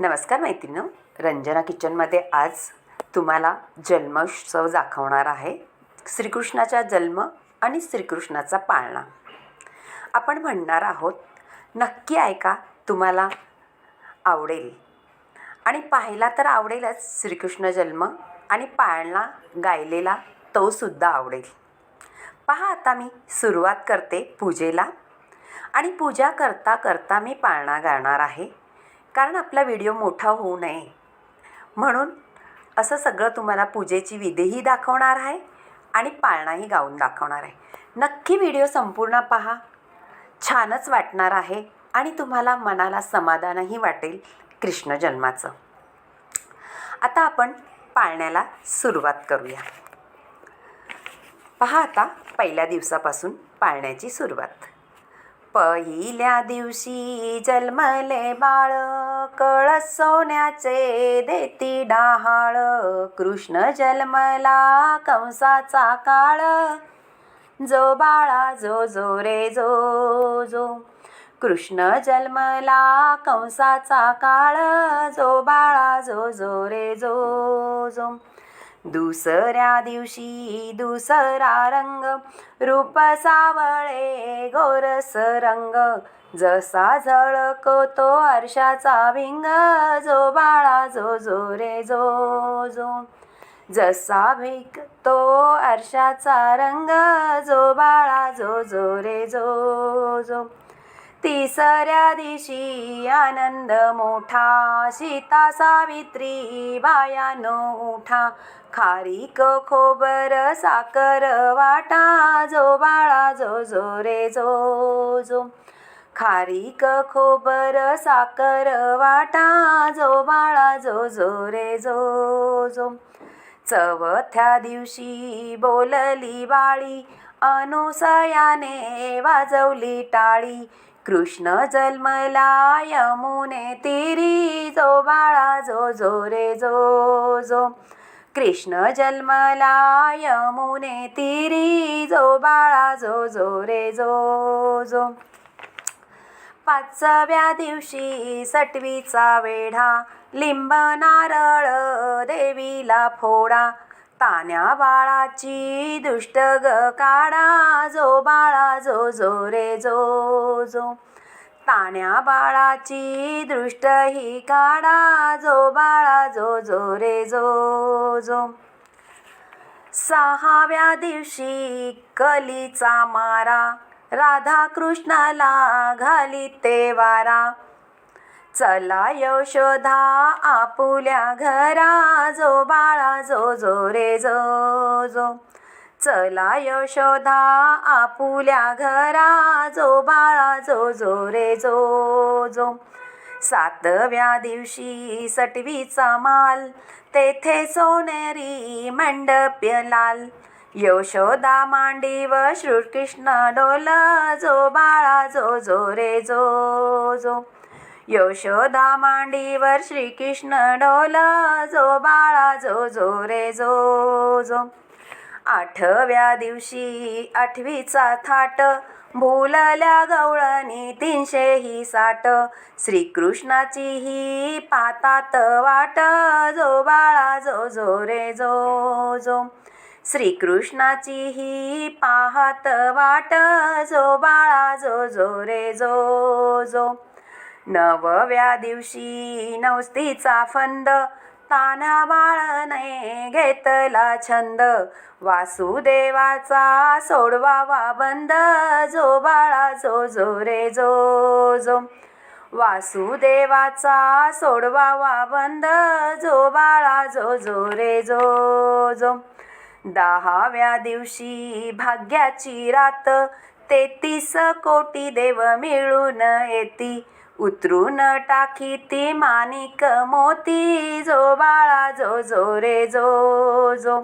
नमस्कार मैत्रिणं रंजना किचनमध्ये आज तुम्हाला जन्मोत्सव दाखवणार आहे. श्रीकृष्णाचा जन्म आणि श्रीकृष्णाचा पाळणा. आपण म्हणणार आहोत नक्की ऐका तुम्हाला आवडेल? आणि पाहायला तर आवडेलच श्रीकृष्ण जन्म आणि पाळणा गायलेला तोसुद्धा आवडेल. पहा आता मी सुरुवात करते पूजेला. आणि पूजा करता करता मी पाळणा गाणार आहे. कारण आपला व्हिडिओ मोठा होऊ नये. म्हणून असं सगळं तुम्हाला पूजेची विधीही दाखवणार आहे आणि पाळणाही गाऊन दाखवणार आहे. नक्की व्हिडिओ संपूर्ण पहा. छानच वाटणार आहे आणि तुम्हाला मनाला समाधानही वाटेल कृष्ण जन्माचं. आता आपण पाळण्याला सुरुवात करूया. पहा आता पहिल्या दिवसापासून पाळण्याची सुरुवात. पहिल्या दिवशी जन्मले बाळ. कळस सोन्याचे देती डहाळ. कृष्ण जन्मला कंसाचा काळ. जो बाळा जो जो रे जो जो. कृष्ण जन्मला कंसाचा काळ. जो बाळा जो जो रे जो जो. दुसऱ्या दिवशी दुसरा रंग रूप सावळे गोरस रंग. जसा झळकतो आरशाचा भिंग जो बाळा जो जो रे जो जो. जसा भिकतो आरशाचा रंग जो बाळा जो जो रे जो जो. तिसऱ्या दिवशी आनंद मोठा. सीता सावित्री बायानो उठा. खारीक खोबर साकर वाटा. जो बाळा जो जो रे जो जो. खारीक खोबर साकर वाटा. जो बाळा जो जो रे जो जो. चवथ्या दिवशी बोलली बाळी. अनुसयाने वाजवली टाळी. कृष्ण जन्मला यमुने तिरी जो बाळा जो जो रे जो जो. कृष्ण जन्मला यमुने तिरी जो बाळा जो जो रे जो जो. पाचव्या दिवशी सटवीचा वेढा लिंब नारळ देवीला फोडा तान्या बाळाची दुष्ट ग काढा जो बाळा जो जो रे जो जो. तान्या बाळाची दृष्ट ही काढा जो बाळा जो जो रे जो जो. सहाव्या दिवशी कलीचा मारा राधा कृष्णाला घाली ते वारा. चला यशोधा आपुल्या घरा जो बाळा जो जो रे जो जो. चला यशोधा आपुल्या घरा जो बाळा जो जो रे जो जो. सातव्या दिवशी सटवीचा माल तेथे सोनेरी मंडप्य लाल. यशोदा मांडीव श्रीकृष्ण डोल जो बाळा जो जो रे जो जो. यशोदा मांडीवर श्रीकृष्ण डोला जो बाळा जो जो रे जो जो. आठव्या दिवशी आठवीचा थाट भुलल्या गवळणी तीनशे ही साठ श्रीकृष्णाची ही पातात वाट जो बाळा जो जो रे जो जो. श्रीकृष्णाची ही पाहत वाट जो बाळा जो जो रे जो जो. नवव्या दिवशी नवस्तीचा फंद. ताना बाळने घेतला छंद. वासुदेवाचा सोडवावा बंद. जो बाळा जो जो रे जो जो. वासुदेवाचा सोडवावा बंद. जो बाळा जो जो रे जो जो. दहाव्या दिवशी भाग्याची रात. तेतीस कोटी देव मिळून येती. उतरून टाकी ती माणिक मोती जो बाळा जो जो रे जो जो.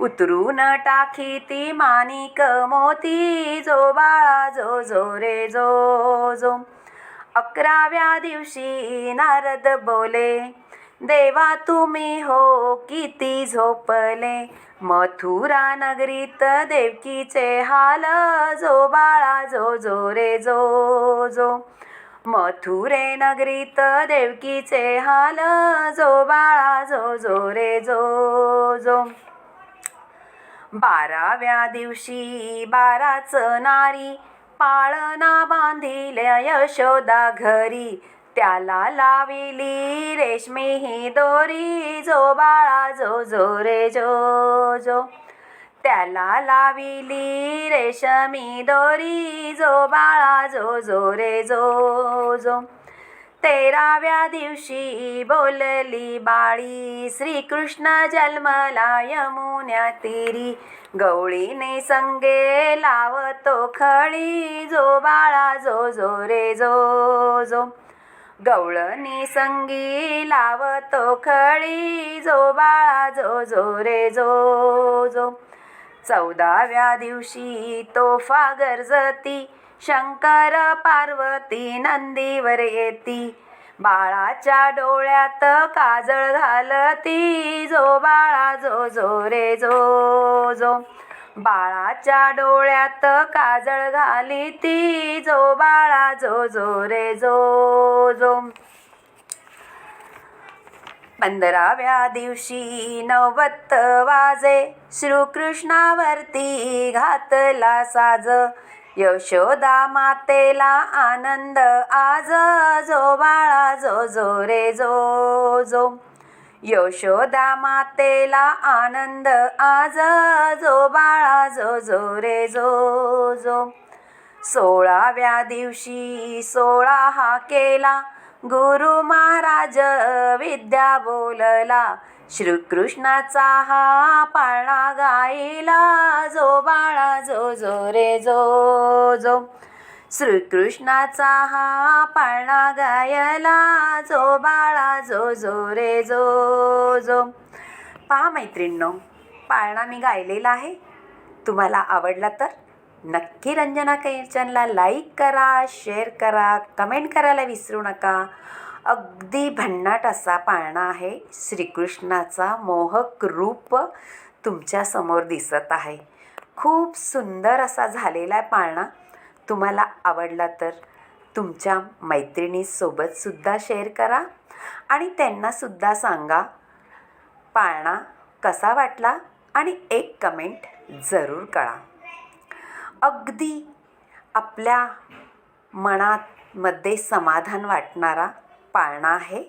उतरून टाकी ती माणिक मोती जो बाळा जो जो रे जो जो. अकराव्या दिवशी नारद बोले देवा तुम्ही हो किती झोपले. मथुरा नगरीत देवकीचे हाल जो बाळा जो जो रे जो जो. मथुरे नगरीत देवकीचे हाल जो बाळा जो जो रे जो जो. बाराव्या दिवशी बाराच नारी पाळणा बांधिल्या यशोदा घरी. त्याला लाविली रेशमी ही दोरी जो बाळा जो जो रे जो जो. त्याला लाविली रेशमी दोरी जो बाळा जो जो रे जो जो. तेराव्या दिवशी बोलली बाळी श्रीकृष्ण जन्मला यमुन्या तिरी. गवळीने संगे लावतो खळी जो बाळा जो जो रे जो जो. गवळणी संगी लावतो खळी जो बाळा जो जो रे जो जो. चौदाव्या दिवशी तोफा गरजती शंकर पार्वती नंदीवर येती. बाळाच्या डोळ्यात काजळ घालती जो बाळा जो जो रे जो जो. बाळाच्या डोळ्यात काजळ घाली ती जो बाळा जो जो रे जो जो. पंधराव्या दिवशी नवत वाजे श्रीकृष्णावरती घातला साज. यशोदा मातेला आनंद आज जो बाळा जो जो रे जो जो. यशोदा मातेला आनंद आज जो बाळा जो जो रे जो जो. सोळाव्या दिवशी सोळा हा केला. गुरु महाराज विद्या बोलला. श्रीकृष्णाचा हा पाळणा गायला जो बाळा जो जो रे जो जो. श्रीकृष्णाचा हा पाळणा गायला जो बाळा जो जो रे जो जो. पहा मैत्रिणींनो पाळणा मी गायलेला आहे. तुम्हाला आवडला तर? नक्की रंजना किचनला लाईक करा शेअर करा कमेंट करायला विसरू नका. अगदी भन्नाट असा पाळणा आहे. श्रीकृष्णाचा मोहक रूप तुमच्यासमोर दिसत आहे. खूप सुंदर असा झालेला आहे पाळणा. तुम्हाला आवडला तर तुमच्या मैत्रिणीसोबतसुद्धा शेअर करा आणि त्यांनासुद्धा सांगा पाळणा कसा वाटला? आणि एक कमेंट जरूर कळा. अगदी आपल्या मनात मध्ये समाधान वाटणारा पाळणा आहे.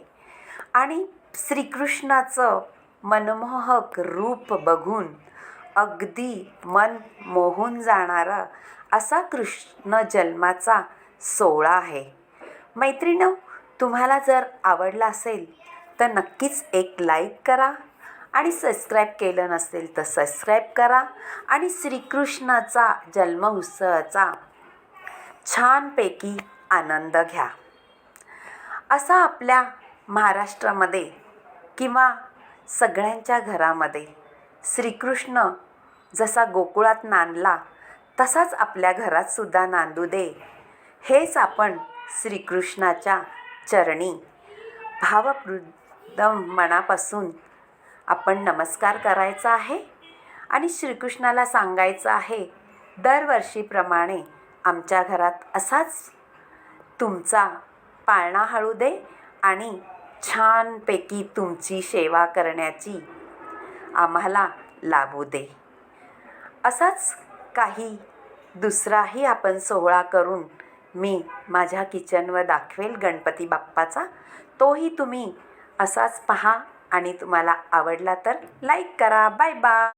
आणि श्रीकृष्णाचं मनमोहक रूप बघून अगदी मन मोहून जाणारा असा कृष्ण जन्माचा सोहळा आहे. मैत्रिणं तुम्हाला जर आवडला असेल तर नक्कीच एक लाईक करा. आणि सबस्क्राईब केलं नसेल तर सबस्क्राईब करा आणि श्रीकृष्णाचा जन्म उत्सवाचा छानपैकी आनंद घ्या. असा आपल्या महाराष्ट्रामध्ये किंवा सगळ्यांच्या घरामध्ये श्रीकृष्ण जसा गोकुळात नांदला तसाच आपल्या घरातसुद्धा नांदू दे. हेच आपण श्रीकृष्णाच्या चरणी भाववृद्ध मनापासून आपण नमस्कार करायचा आहे आणि श्रीकृष्णाला सांगायचं आहे दरवर्षीप्रमाणे आमच्या घरात असाच तुमचा पाळणा हळू दे आणि छानपैकी तुमची सेवा करण्याची आम्हाला लाभू दे. असाच काही दुसराही आपण सोहळा करून मी माझ्या किचनवर दाखवेल गणपती बाप्पाचा. तोही तुम्ही असाच पहा. आणि तुम्हाला आवडला तर लाईक करा. Bye bye.